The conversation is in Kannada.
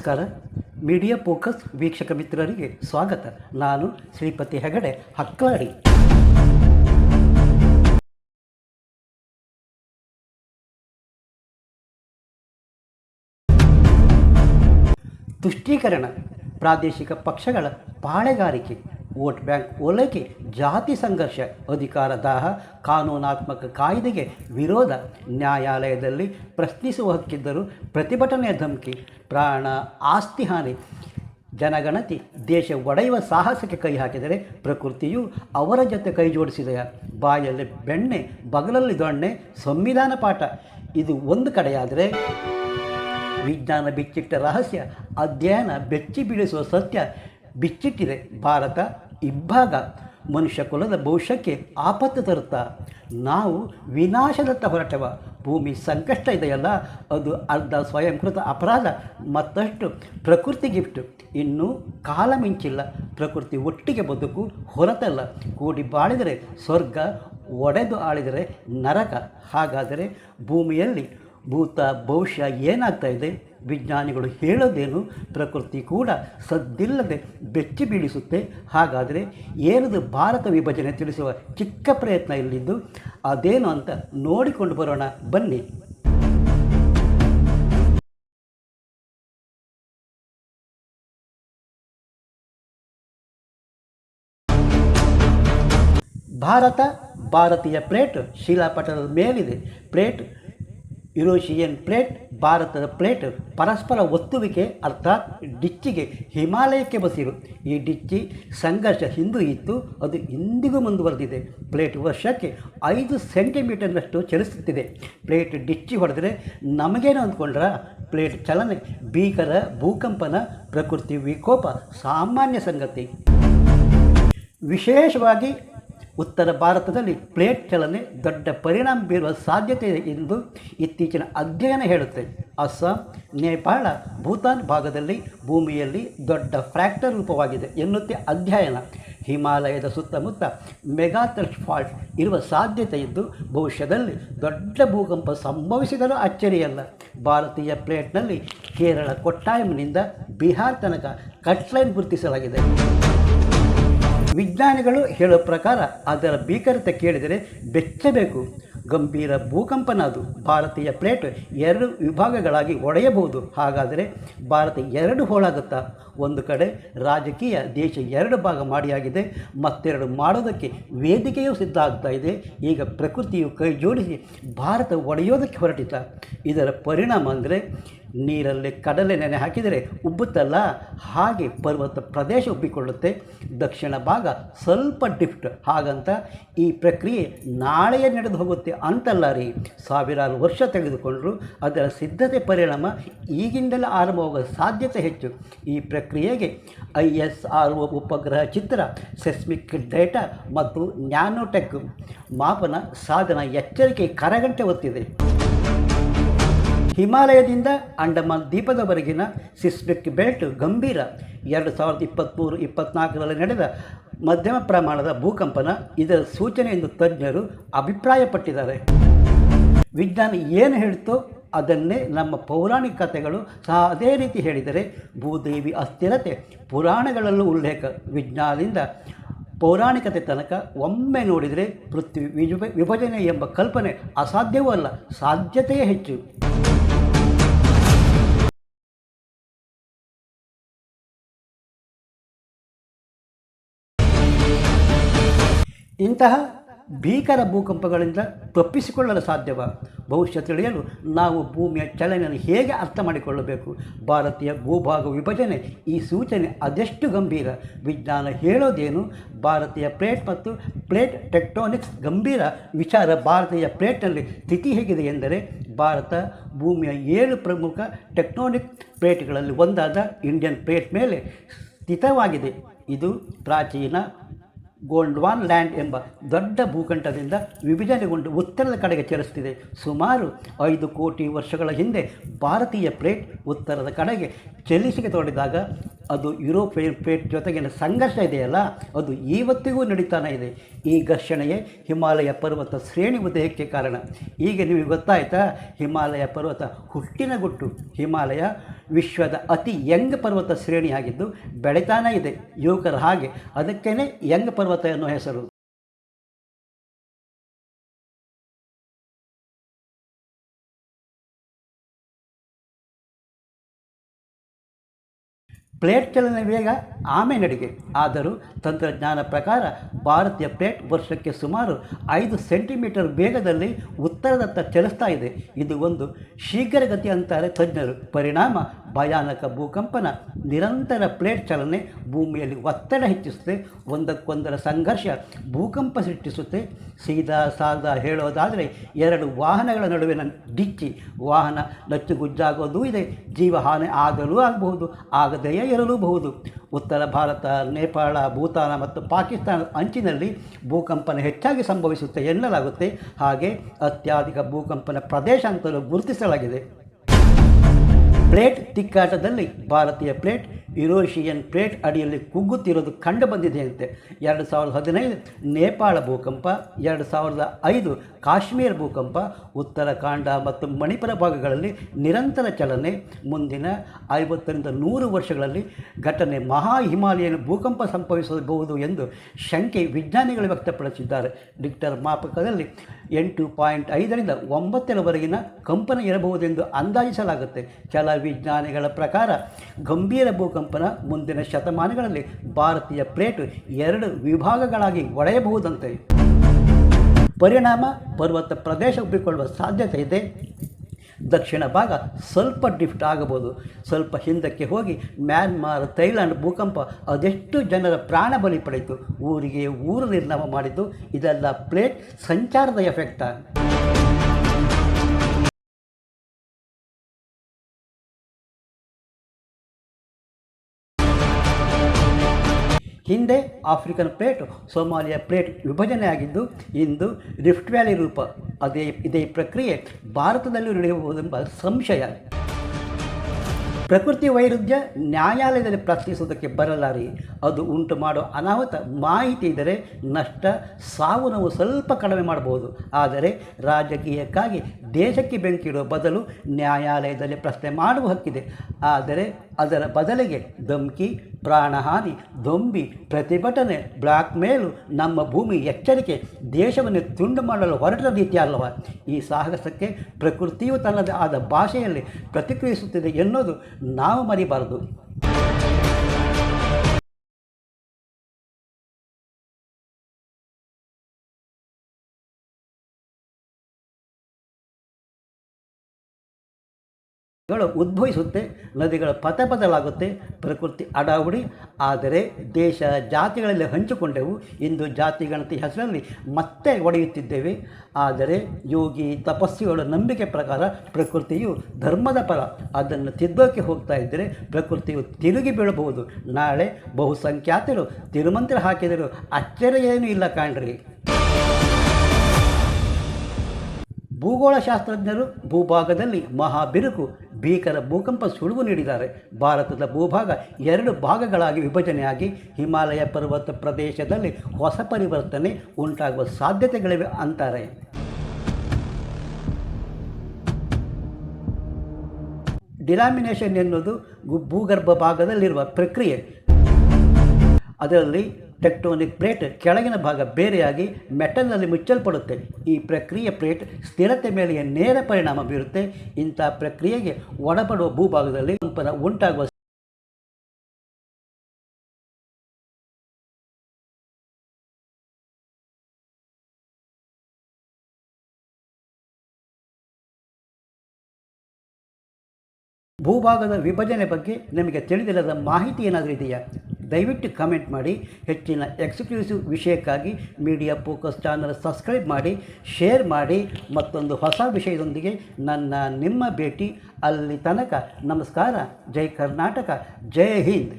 ನಮಸ್ಕಾರ. ಮೀಡಿಯಾ ಫೋಕಸ್ ವೀಕ್ಷಕ ಮಿತ್ರರಿಗೆ ಸ್ವಾಗತ. ನಾನು ಶ್ರೀಪತಿ ಹೆಗಡೆ ಹಕ್ಕಾಡಿ ತುಷ್ಟೀಕರಣ. ಪ್ರಾದೇಶಿಕ ಪಕ್ಷಗಳ ಪಾಳೆಗಾರಿಕೆ. ವೋಟ್ ಬ್ಯಾಂಕ್ ಓಲೈಕೆ, ಜಾತಿ ಸಂಘರ್ಷ ಅಧಿಕಾರ ದಾಹ ಕಾನೂನಾತ್ಮಕ ಕಾಯ್ದೆಗೆ ವಿರೋಧ. ನ್ಯಾಯಾಲಯದಲ್ಲಿ ಪ್ರಶ್ನಿಸುವ ಹಕ್ಕಿದ್ದರೂ ಪ್ರತಿಭಟನೆ ಧಮಕಿ, ಪ್ರಾಣ ಆಸ್ತಿ ಹಾನಿ. ಜನಗಣತಿ, ದೇಶ ಒಡೆಯುವ ಸಾಹಸಕ್ಕೆ ಕೈ ಹಾಕಿದರೆ ಪ್ರಕೃತಿಯು ಅವರ ಜೊತೆ ಕೈ ಜೋಡಿಸಿದೆಯ ಬಾಯಲ್ಲಿ ಬೆಣ್ಣೆ, ಬಗಲಲ್ಲಿ ದೊಣ್ಣೆ, ಸಂವಿಧಾನ ಪಾಠ. ಇದು ಒಂದು ಕಡೆಯಾದರೆ ವಿಜ್ಞಾನ ಬಿಚ್ಚಿಟ್ಟ ರಹಸ್ಯ, ಅಧ್ಯಯನ ಬೆಚ್ಚಿ ಬೀಳಿಸುವ ಸತ್ಯ. ಬಿಚ್ಚಿಟ್ಟಿದೆ. ಭಾರತ ಇಬ್ಬಾಗ ಮನುಷ್ಯ ಕುಲದ ಭವಿಷ್ಯಕ್ಕೆ ಆಪತ್ತು ತರುತ್ತಾ. ನಾವು ವಿನಾಶದತ್ತ ಹೊರಟವ. ಭೂಮಿ ಸಂಕಷ್ಟ ಇದೆಯಲ್ಲ, ಅದು ಅರ್ಧ ಸ್ವಯಂಕೃತ ಅಪರಾಧ, ಮತ್ತಷ್ಟು ಪ್ರಕೃತಿ ಗಿಫ್ಟ್. ಇನ್ನೂ ಕಾಲ ಮಿಂಚಿಲ್ಲ. ಪ್ರಕೃತಿ ಒಟ್ಟಿಗೆ ಬದುಕು ಹೊರತಲ್ಲ. ಕೂಡಿ ಬಾಳಿದರೆ ಸ್ವರ್ಗ, ಒಡೆದು ಆಳಿದರೆ ನರಕ. ಹಾಗಾದರೆ ಭೂಮಿಯಲ್ಲಿ ಭೂತ ಭವಿಷ್ಯ ಏನಾಗ್ತಾ ಇದೆ? ವಿಜ್ಞಾನಿಗಳು ಹೇಳೋದೇನು ಪ್ರಕೃತಿ ಕೂಡ ಸದ್ದಿಲ್ಲದೆ ಬೆಚ್ಚಿ ಬೀಳಿಸುತ್ತೆ. ಹಾಗಾದರೆ ಏನದು ಭಾರತ ವಿಭಜನೆ ತಿಳಿಸುವ ಚಿಕ್ಕ ಪ್ರಯತ್ನ ಇಲ್ಲಿದ್ದು? ಅದೇನು ಅಂತ ನೋಡಿಕೊಂಡು ಬರೋಣ. ಬನ್ನಿ. ಭಾರತ ಭಾರತೀಯ ಪ್ಲೇಟ್ ಶಿಲಾಪಟಲದ ಮೇಲಿದೆ. ಪ್ಲೇಟ್ ಯುರೋಷಿಯನ್ ಪ್ಲೇಟ್, ಭಾರತದ ಪ್ಲೇಟ್, ಪರಸ್ಪರ ಒತ್ತುವಿಕೆ ಅರ್ಥಾತ್ ಡಿಚ್ಚಿಗೆ ಹಿಮಾಲಯಕ್ಕೆ ಬಸಿರು. ಈ ಡಿಚ್ಚಿ ಸಂಘರ್ಷ ಹಿಂದೂ ಇತ್ತು, ಅದು ಇಂದಿಗೂ ಮುಂದುವರೆದಿದೆ. ಪ್ಲೇಟ್ ವರ್ಷಕ್ಕೆ ಐದು ಸೆಂಟಿಮೀಟರ್ನಷ್ಟು ಚಲಿಸುತ್ತಿದೆ. ಪ್ಲೇಟ್ ಡಿಚ್ಚಿ ಹೊಡೆದರೆ ನಮಗೇನು ಅಂದ್ಕೊಂಡ್ರ? ಪ್ಲೇಟ್ ಚಲನೆ, ಭೀಕರ, ಭೂಕಂಪನ, ಪ್ರಕೃತಿ ವಿಕೋಪ, ಸಾಮಾನ್ಯ ಸಂಗತಿ. ವಿಶೇಷವಾಗಿ ಉತ್ತರ ಭಾರತದಲ್ಲಿ ಪ್ಲೇಟ್ ಚಲನೆ ದೊಡ್ಡ ಪರಿಣಾಮ ಬೀರುವ ಸಾಧ್ಯತೆ ಇದೆ ಎಂದು ಇತ್ತೀಚಿನ ಅಧ್ಯಯನ ಹೇಳುತ್ತೆ. ಅಸ್ಸಾಂ, ನೇಪಾಳ, ಭೂತಾನ್ ಭಾಗದಲ್ಲಿ ಭೂಮಿಯಲ್ಲಿ ದೊಡ್ಡ ಫ್ರ್ಯಾಕ್ಟರ್ ರೂಪವಾಗಿದೆ ಎನ್ನುತ್ತೆ ಅಧ್ಯಯನ. ಹಿಮಾಲಯದ ಸುತ್ತಮುತ್ತ ಮೆಗಾಥರ್ಸ್ ಫಾಲ್ಟ್ ಇರುವ ಸಾಧ್ಯತೆ ಇದ್ದು, ಭವಿಷ್ಯದಲ್ಲಿ ದೊಡ್ಡ ಭೂಕಂಪ ಸಂಭವಿಸಿದರೂ ಅಚ್ಚರಿಯಲ್ಲ. ಭಾರತೀಯ ಪ್ಲೇಟ್ನಲ್ಲಿ ಕೇರಳ ಕೊಟ್ಟಾಯಂನಿಂದ ಬಿಹಾರ್ ತನಕ ಕಟ್ಲೈನ್ ಗುರುತಿಸಲಾಗಿದೆ. ವಿಜ್ಞಾನಿಗಳು ಹೇಳೋ ಪ್ರಕಾರ ಅದರ ಭೀಕರತೆ ಕೇಳಿದರೆ ಬೆಚ್ಚಬೇಕು. ಗಂಭೀರ ಭೂಕಂಪನ ಅದು ಭಾರತೀಯ ಪ್ಲೇಟ್ ಎರಡು ವಿಭಾಗಗಳಾಗಿ ಒಡೆಯಬಹುದು. ಹಾಗಾದರೆ ಭಾರತ ಎರಡು ಹೋಳಾಗುತ್ತಾ? ಒಂದು ಕಡೆ ರಾಜಕೀಯ ದೇಶ ಎರಡು ಭಾಗ ಮಾಡಿಯಾಗಿದೆ, ಮತ್ತೆರಡು ಮಾಡೋದಕ್ಕೆ ವೇದಿಕೆಯೂ ಸಿದ್ಧ ಆಗ್ತಾ ಇದೆ. ಈಗ ಪ್ರಕೃತಿಯು ಕೈ ಜೋಡಿಸಿ ಭಾರತ ಒಡೆಯೋದಕ್ಕೆ ಹೊರಟಿತ ಇದರ ಪರಿಣಾಮ ಅಂದರೆ ನೀರಲ್ಲಿ ಕಡಲೆ ನೆನೆ ಹಾಕಿದರೆ ಉಬ್ಬುತ್ತಲ್ಲ, ಹಾಗೆ ಪರ್ವತ ಪ್ರದೇಶ ಉಬ್ಬಿಕೊಳ್ಳುತ್ತೆ. ದಕ್ಷಿಣ ಭಾಗ ಸ್ವಲ್ಪ ಡಿಫ್ಟ್. ಹಾಗಂತ ಈ ಪ್ರಕ್ರಿಯೆ ನಾಳೆಯೇ ನಡೆದು ಹೋಗುತ್ತೆ ಅಂತಲ್ಲ ರೀ. ಸಾವಿರಾರು ವರ್ಷ ತೆಗೆದುಕೊಂಡರು, ಅದರ ಸಿದ್ಧತೆ ಪರಿಣಾಮ ಈಗಿಂದಲೇ ಆರಂಭವಾಗುವ ಸಾಧ್ಯತೆ ಹೆಚ್ಚು. ಈ ಪ್ರಕ್ರಿಯೆಗೆ ಐ ಎಸ್ ಆರ್ ಒ ಉಪಗ್ರಹ ಚಿತ್ರ ಸೆಸ್ಮಿಕ್ ಡೇಟಾ ಮತ್ತು ನ್ಯಾನೋಟೆಕ್ ಮಾಪನ ಸಾಧನ ಎಚ್ಚರಿಕೆ ಕರಗಂಟೆ ಒತ್ತಿದೆ ಹಿಮಾಲಯದಿಂದ ಅಂಡಮಾನ್ ದ್ವೀಪದವರೆಗಿನ ಸಿಸ್ಮಿಕ್ ಬೆಲ್ಟ್ ಗಂಭೀರ. ಎರಡು ಸಾವಿರದ ಇಪ್ಪತ್ತ್ಮೂರು ಇಪ್ಪತ್ತ್ನಾಲ್ಕರಲ್ಲಿ ನಡೆದ ಮಧ್ಯಮ ಪ್ರಮಾಣದ ಭೂಕಂಪನ ಇದರ ಸೂಚನೆ ಎಂದು ತಜ್ಞರು ಅಭಿಪ್ರಾಯಪಟ್ಟಿದ್ದಾರೆ. ವಿಜ್ಞಾನ ಏನು ಹೇಳ್ತೋ ಅದನ್ನೇ ನಮ್ಮ ಪೌರಾಣಿಕ ಕಥೆಗಳು. ಸಹ ಅದೇ ರೀತಿ ಹೇಳಿದರೆ, ಭೂದೇವಿ ಅಸ್ಥಿರತೆ, ಪುರಾಣಗಳಲ್ಲೂ ಉಲ್ಲೇಖ ವಿಜ್ಞಾನದಿಂದ ಪೌರಾಣಿಕತೆ ತನಕ ಒಮ್ಮೆ ನೋಡಿದರೆ ಪೃಥ್ವಿ ವಿಭ ವಿಭಜನೆ ಎಂಬ ಕಲ್ಪನೆ ಅಸಾಧ್ಯವೂ ಅಲ್ಲ, ಸಾಧ್ಯತೆಯೇ ಹೆಚ್ಚು. ಇಂತಹ ಭೀಕರ ಭೂಕಂಪಗಳಿಂದ ತಪ್ಪಿಸಿಕೊಳ್ಳಲು ಸಾಧ್ಯವ. ಭವಿಷ್ಯ ತಿಳಿಯಲು ನಾವು ಭೂಮಿಯ ಚಲನೆಯನ್ನು ಹೇಗೆ ಅರ್ಥ ಮಾಡಿಕೊಳ್ಳಬೇಕು? ಭಾರತೀಯ ಭೂಭಾಗ ವಿಭಜನೆ ಈ ಸೂಚನೆ ಅದೆಷ್ಟು ಗಂಭೀರ? ವಿಜ್ಞಾನ ಹೇಳೋದೇನು? ಭಾರತೀಯ ಪ್ಲೇಟ್ ಮತ್ತು ಪ್ಲೇಟ್ ಟೆಕ್ಟೋನಿಕ್ಸ್ ಗಂಭೀರ ವಿಚಾರ. ಭಾರತೀಯ ಪ್ಲೇಟ್ನಲ್ಲಿ ಸ್ಥಿತಿ ಹೇಗಿದೆ ಎಂದರೆ, ಭಾರತ ಭೂಮಿಯ ಏಳು ಪ್ರಮುಖ ಟೆಕ್ಟೋನಿಕ್ ಪ್ಲೇಟ್ಗಳಲ್ಲಿ ಒಂದಾದ ಇಂಡಿಯನ್ ಪ್ಲೇಟ್ ಮೇಲೆ ಸ್ಥಿತವಾಗಿದೆ. ಇದು ಪ್ರಾಚೀನ ಗೋಲ್ಡ್ವಾನ್ ಲ್ಯಾಂಡ್ ಎಂಬ ದೊಡ್ಡ ಭೂಖಂಡದಿಂದ ವಿಭಜನೆಗೊಂಡು ಉತ್ತರದ ಕಡೆಗೆ ಚಲಿಸುತ್ತಿದೆ. ಸುಮಾರು ಐದು ಕೋಟಿ ವರ್ಷಗಳ ಹಿಂದೆ ಭಾರತೀಯ ಪ್ಲೇಟ್ ಉತ್ತರದ ಕಡೆಗೆ ಚಲಿಸಿಗೆ ತೋಡಿದಾಗ ಅದು ಯುರೋಪಿಯನ್ ಪೇಟ್ ಜೊತೆಗಿನ ಸಂಘರ್ಷ ಇದೆಯಲ್ಲ, ಅದು ಇವತ್ತಿಗೂ ನಡೀತಾನೆ ಇದೆ. ಈ ಘರ್ಷಣೆಯೇ ಹಿಮಾಲಯ ಪರ್ವತ ಶ್ರೇಣಿ ಉದಯಕ್ಕೆ ಕಾರಣ. ಈಗ ನಿಮಗೆ ಗೊತ್ತಾಯ್ತಾ? ಹಿಮಾಲಯ ಪರ್ವತ ಹುಟ್ಟಿನ ಗುಟ್ಟು. ಹಿಮಾಲಯ ವಿಶ್ವದ ಅತಿ ಯಂಗ್ ಪರ್ವತ ಶ್ರೇಣಿಯಾಗಿದ್ದು ಬೆಳೀತಾನೇ ಇದೆ. ಯುವಕರ ಹಾಗೆ ಅದಕ್ಕೇ ಯಂಗ್ ಪರ್ವತ ಎನ್ನುವ ಹೆಸರು. ಪ್ಲೇಟ್ ಚಲನೆ ವೇಗ ಆಮೆ ನಡಿಗೆ ಆದರೂ ತಂತ್ರಜ್ಞಾನ ಪ್ರಕಾರ ಭಾರತೀಯ ಪ್ಲೇಟ್ ವರ್ಷಕ್ಕೆ ಸುಮಾರು ಐದು ಸೆಂಟಿಮೀಟರ್ ವೇಗದಲ್ಲಿ ಉತ್ತರದತ್ತ ಚಲಿಸ್ತಾ ಇದೆ. ಇದು ಒಂದು ಶೀಘ್ರಗತಿ ಅಂತಾರೆ ತಜ್ಞರು. ಪರಿಣಾಮ ಭಯಾನಕ ಭೂಕಂಪನ ನಿರಂತರ ಪ್ಲೇಟ್ ಚಲನೆ ಭೂಮಿಯಲ್ಲಿ ಒತ್ತಡ ಹೆಚ್ಚಿಸುತ್ತೆ. ಒಂದಕ್ಕೊಂದರ ಸಂಘರ್ಷ ಭೂಕಂಪ ಸೃಷ್ಟಿಸುತ್ತೆ. ಸೀದಾ ಸಾದಾ ಹೇಳೋದಾದರೆ ಎರಡು ವಾಹನಗಳ ನಡುವಿನ ಡಿಕ್ಕಿ. ವಾಹನ ನಚ್ಚುಗುಜ್ಜಾಗೋದೂ ಇದೆ. ಜೀವಹಾನಿ ಆಗಲೂ ಆಗಬಹುದು. ಆಗದೆಯೇ ಇರಲೂಬಹುದು. ಉತ್ತರ ಭಾರತ, ನೇಪಾಳ, ಭೂತಾನ ಮತ್ತು ಪಾಕಿಸ್ತಾನ ಅಂಚಿನಲ್ಲಿ ಭೂಕಂಪನ ಹೆಚ್ಚಾಗಿ ಸಂಭವಿಸುತ್ತೆ ಎನ್ನಲಾಗುತ್ತೆ. ಹಾಗೆ ಅತ್ಯಧಿಕ ಭೂಕಂಪನ ಪ್ರದೇಶ ಅಂತಲೂ ಗುರುತಿಸಲಾಗಿದೆ. ಪ್ಲೇಟ್ ತಿಕ್ಕಾಟದಲ್ಲಿ ಭಾರತೀಯ ಪ್ಲೇಟ್ ಯುರೋಷಿಯನ್ ಪ್ಲೇಟ್ ಅಡಿಯಲ್ಲಿ ಕುಗ್ಗುತ್ತಿರೋದು ಕಂಡು ಬಂದಿದೆಯಂತೆ. ಎರಡು ಸಾವಿರದ ಹದಿನೈದು ನೇಪಾಳ ಭೂಕಂಪ, ಎರಡು ಸಾವಿರದ ಐದು ಕಾಶ್ಮೀರ ಭೂಕಂಪ, ಉತ್ತರಾಖಂಡ ಮತ್ತು ಮಣಿಪುರ ಭಾಗಗಳಲ್ಲಿ ನಿರಂತರ ಚಲನೆ. ಮುಂದಿನ ಐವತ್ತರಿಂದ ನೂರು ವರ್ಷಗಳಲ್ಲಿ ಘಟನೆ ಮಹಾ ಹಿಮಾಲಯನ ಭೂಕಂಪ ಸಂಭವಿಸಬಹುದು ಎಂದು ಶಂಕೆ ವಿಜ್ಞಾನಿಗಳು ವ್ಯಕ್ತಪಡಿಸಿದ್ದಾರೆ. ರಿಕ್ಟರ್ ಮಾಪಕದಲ್ಲಿ ಎಂಟು ಪಾಯಿಂಟ್ ಐದರಿಂದ ಒಂಬತ್ತರವರೆಗಿನ ಕಂಪನ ಇರಬಹುದೆಂದು ಅಂದಾಜಿಸಲಾಗುತ್ತೆ. ಕೆಲ ವಿಜ್ಞಾನಿಗಳ ಪ್ರಕಾರ ಗಂಭೀರ ಭೂಕಂಪನ ಮುಂದಿನ ಶತಮಾನಗಳಲ್ಲಿ ಭಾರತೀಯ ಪ್ಲೇಟ್ ಎರಡು ವಿಭಾಗಗಳಾಗಿ ಒಡೆಯಬಹುದಂತೆ. ಪರಿಣಾಮ ಪರ್ವತ ಪ್ರದೇಶ ಉಬ್ಬಿಕೊಳ್ಳುವ ಸಾಧ್ಯತೆ ಇದೆ. ದಕ್ಷಿಣ ಭಾಗ ಸ್ವಲ್ಪ ಡಿಫ್ಟ್ ಆಗಬಹುದು. ಸ್ವಲ್ಪ ಹಿಂದಕ್ಕೆ ಹೋಗಿ ಮ್ಯಾನ್ಮಾರ್, ಥೈಲ್ಯಾಂಡ್ ಭೂಕಂಪ ಅದೆಷ್ಟು ಜನರ ಪ್ರಾಣ ಬಲಿ ಪಡೆಯಿತು. ಊರಿಗೆ ಊರು ನಿರ್ನಾಮ ಮಾಡಿದ್ದು ಇದೆಲ್ಲ ಪ್ಲೇಟ್ ಸಂಚಾರದ ಎಫೆಕ್ಟ. ಹಿಂದೆ ಆಫ್ರಿಕನ್ ಪ್ಲೇಟ್, ಸೋಮಾಲಿಯಾ ಪ್ಲೇಟ್ ವಿಭಜನೆಯಾಗಿದ್ದು, ಇಂದು ರಿಫ್ಟ್ ವ್ಯಾಲಿ ರೂಪ, ಅದೇ, ಇದೇ ಪ್ರಕ್ರಿಯೆ ಭಾರತದಲ್ಲೂ ನಡೆಯಬಹುದೆಂಬ ಸಂಶಯ. ಪ್ರಕೃತಿ ವೈರುಧ್ಯ ನ್ಯಾಯಾಲಯದಲ್ಲಿ ಪ್ರಶ್ನಿಸುವುದಕ್ಕೆ ಬರಲಾರಿ ಅದು ಉಂಟು ಮಾಡೋ ಅನಾಹುತ ಮಾಹಿತಿ ಇದ್ದರೆ ನಷ್ಟ ಸಾವು ನಾವು ಸ್ವಲ್ಪ ಕಡಿಮೆ ಮಾಡಬಹುದು ಆದರೆ ರಾಜಕೀಯಕ್ಕಾಗಿ ದೇಶಕ್ಕೆ ಬೆಂಕಿಡುವ ಬದಲು ನ್ಯಾಯಾಲಯದಲ್ಲಿ ಪ್ರಶ್ನೆ ಮಾಡುವ ಹಕ್ಕಿದೆ. ಆದರೆ ಅದರ ಬದಲಿಗೆ ಧಮ್ಕಿ, ಪ್ರಾಣಹಾನಿ, ದೊಂಬಿ, ಪ್ರತಿಭಟನೆ ಬ್ಲಾಕ್ ಮೇಲು ನಮ್ಮ ಭೂಮಿ ಎಚ್ಚರಿಕೆ, ದೇಶವನ್ನು ತುಂಡು ಮಾಡಲು ಹೊರಟ ರೀತಿ ಅಲ್ಲವ? ಈ ಸಾಹಸಕ್ಕೆ ಪ್ರಕೃತಿಯು ತನ್ನದೇ ಆದ ಭಾಷೆಯಲ್ಲಿ ಪ್ರತಿಕ್ರಿಯಿಸುತ್ತಿದೆ ಎನ್ನುವುದು ನಾವು ಮರಿಬಾರದು. ಗಳು ಉದ್ಭವಿಸುತ್ತೆ, ನದಿಗಳ ಪಥ ಬದಲಾಗುತ್ತೆ ಪ್ರಕೃತಿ ಅಡಾವಡಿ. ಆದರೆ ದೇಶ ಜಾತಿಗಳಲ್ಲಿ ಹಂಚಿಕೊಂಡೆವು. ಇಂದು ಜಾತಿಗಣತಿ ಹೆಸರಲ್ಲಿ ಮತ್ತೆ ಒಡೆಯುತ್ತಿದ್ದೇವೆ. ಆದರೆ ಯೋಗಿ ತಪಸ್ವಿಗಳ ನಂಬಿಕೆ ಪ್ರಕಾರ ಪ್ರಕೃತಿಯು ಧರ್ಮದ ಪರ ಅದನ್ನು ತಿದ್ದೋಕೆ ಹೋಗ್ತಾ ಇದ್ದರೆ ಪ್ರಕೃತಿಯು ತಿರುಗಿ ಬೀಳಬಹುದು. ನಾಳೆ ಬಹುಸಂಖ್ಯಾತರು ತಿರುಮಂತ್ರ ಹಾಕಿದರು ಅಚ್ಚರಿ ಏನೂ ಇಲ್ಲ ಕಾಣ್ರಿ. ಭೂಗೋಳಶಾಸ್ತ್ರಜ್ಞರು ಭೂಭಾಗದಲ್ಲಿ ಮಹಾ ಬಿರುಕು ಭೀಕರ ಭೂಕಂಪ ಸುಳಿವು ನೀಡಿದ್ದಾರೆ. ಭಾರತದ ಭೂಭಾಗ ಎರಡು ಭಾಗಗಳಾಗಿ ವಿಭಜನೆಯಾಗಿ ಹಿಮಾಲಯ ಪರ್ವತ ಪ್ರದೇಶದಲ್ಲಿ ಹೊಸ ಪರಿವರ್ತನೆ ಉಂಟಾಗುವ ಸಾಧ್ಯತೆಗಳಿವೆ ಅಂತಾರೆ. ಡಿಲಾಮಿನೇಷನ್ ಎನ್ನುವುದು ಭೂಗರ್ಭ ಭಾಗದಲ್ಲಿರುವ ಪ್ರಕ್ರಿಯೆ. ಅದರಲ್ಲಿ ಟೆಕ್ಟೋನಿಕ್ ಪ್ಲೇಟ್ ಕೆಳಗಿನ ಭಾಗ ಬೇರೆಯಾಗಿ ಮೆಟಲ್ನಲ್ಲಿ ಮುಚ್ಚಲ್ಪಡುತ್ತೆ. ಈ ಪ್ರಕ್ರಿಯೆ ಪ್ಲೇಟ್ ಸ್ಥಿರತೆ ಮೇಲೆ ನೇರ ಪರಿಣಾಮ ಬೀರುತ್ತೆ. ಇಂಥ ಪ್ರಕ್ರಿಯೆಗೆ ಒಳಪಡುವ ಭೂಭಾಗದಲ್ಲಿ ಕಂಪನ ಉಂಟಾಗುವ ಭೂಭಾಗದ ವಿಭಜನೆ ಬಗ್ಗೆ ನಿಮಗೆ ತಿಳಿದಿಲ್ಲದ ಮಾಹಿತಿ ಏನಾದರೂ ಇದೆಯಾ? ದಯವಿಟ್ಟು ಕಮೆಂಟ್ ಮಾಡಿ, ಹೆಚ್ಚಿನ ಎಕ್ಸ್ಕ್ಲೂಸಿವ್ ವಿಷಯಕ್ಕಾಗಿ ಮೀಡಿಯಾ ಫೋಕಸ್ ಚಾನಲ್ ಸಬ್ಸ್ಕ್ರೈಬ್ ಮಾಡಿ ಶೇರ್ ಮಾಡಿ, ಮತ್ತೊಂದು ಹೊಸ ವಿಷಯದೊಂದಿಗೆ ನನ್ನ, ನಿಮ್ಮ ಭೇಟಿ ಅಲ್ಲಿ ತನಕ. ನಮಸ್ಕಾರ, ಜೈ ಕರ್ನಾಟಕ, ಜೈ ಹಿಂದ್.